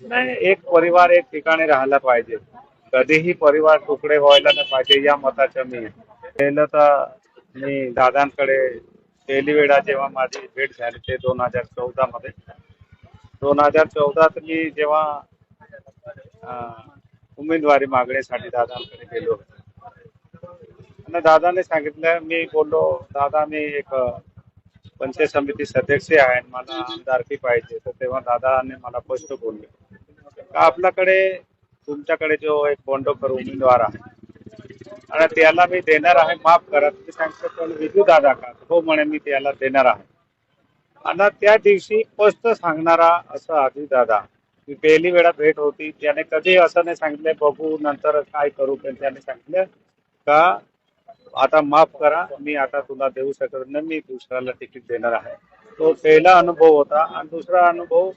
नाही एक परिवार एक ठिकाणी राहायला पाहिजे. कधीही परिवार तुकडे व्हायला नाही पाहिजे या मताच्या मी पहिलं तर मी दादांकडे पहिली वेळा जेव्हा माझी भेट झाली ते दोन हजार चौदा मध्ये. दोन हजार चौदात मी जेव्हा उमेदवारी मागण्यासाठी दादांकडे गेलो. आणि दादाने सांगितलं मी बोललो दादा मी एक पंचायत समिती सदस्य आहे मला आमदारकी पाहिजे तर तेव्हा दादाने मला स्पष्ट बोलले. का आपल्याकडे तुमच्याकडे जो एक बोंडोकर उमेदवार आहे आणि त्याला मी देणार आहे माफ करा तुम्ही सांगतो पण विजू दादा का? हो म्हणे मी त्याला देणार आहे. आणि त्या दिवशी स्पष्ट सांगणारा असं आधी दादा मी पहिली वेळा भेट होती त्याने कधी असं नाही सांगितलं बघू नंतर काय करू पण त्याने सांगितलं का आता माफ करा मी आता तुला देऊ शकत नाही मी दुसऱ्याला तिकीट देणार आहे. तो पहिला अनुभव होता आणि दुसरा अनुभव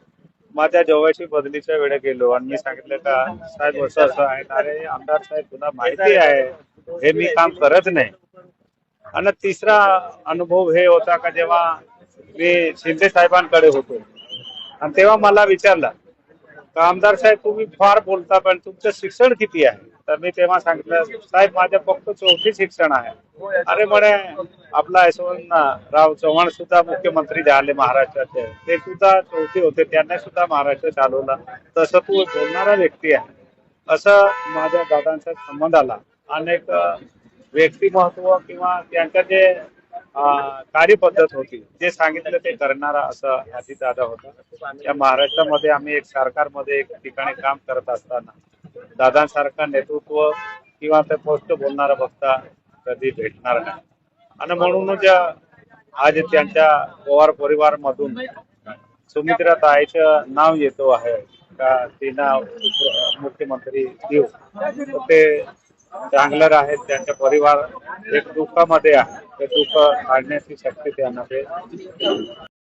माझ्या जवळची बदलीच्या वेळे गेलो आणि मी सांगितलं का साहेब असं असं आहे. अरे आमदार साहेब तुला माहिती आहे हे मी काम करत नाही. आणि तिसरा अनुभव हे होता का जेव्हा मी शिंदे साहेबांकडे होतो. आणि तेव्हा मला विचारलं का आमदार साहेब तुम्ही फार बोलता पण तुमचं शिक्षण किती आहे? तर मी तेव्हा सांगितलं साहेब माझ्या फक्त चौथी शिक्षण आहे. अरे म्हणे आपला यशवंतराव चव्हाण सुद्धा मुख्यमंत्री झाले महाराष्ट्राचे ते सुद्धा चौथी होते त्यांना सुद्धा महाराष्ट्र चालवला. तसं तू बोलणारा व्यक्ती आहे. असं माझ्या दादांचा संबंध आला. अनेक व्यक्तिमत्व किंवा त्यांचं जे कार्यपद्धत होती. जे सांगितलं ते करणारा असं दादा होता. या महाराष्ट्रामध्ये आम्ही एक सरकारमध्ये एक ठिकाणी काम करत असताना दादांसारखं नेतृत्व किंवा ते पोस्ट बोलणारा बघता कधी भेटणार नाही. आणि म्हणूनच आज त्यांच्या पवार परिवार मधून सुमित्रा ताईचं नाव येतो आहे का तिना मुख्यमंत्री देऊ ते चांगलं आहेत त्यांचा परिवार एक दुःखामध्ये आहे. ते दुःख काढण्याची शक्ती त्यांना ते.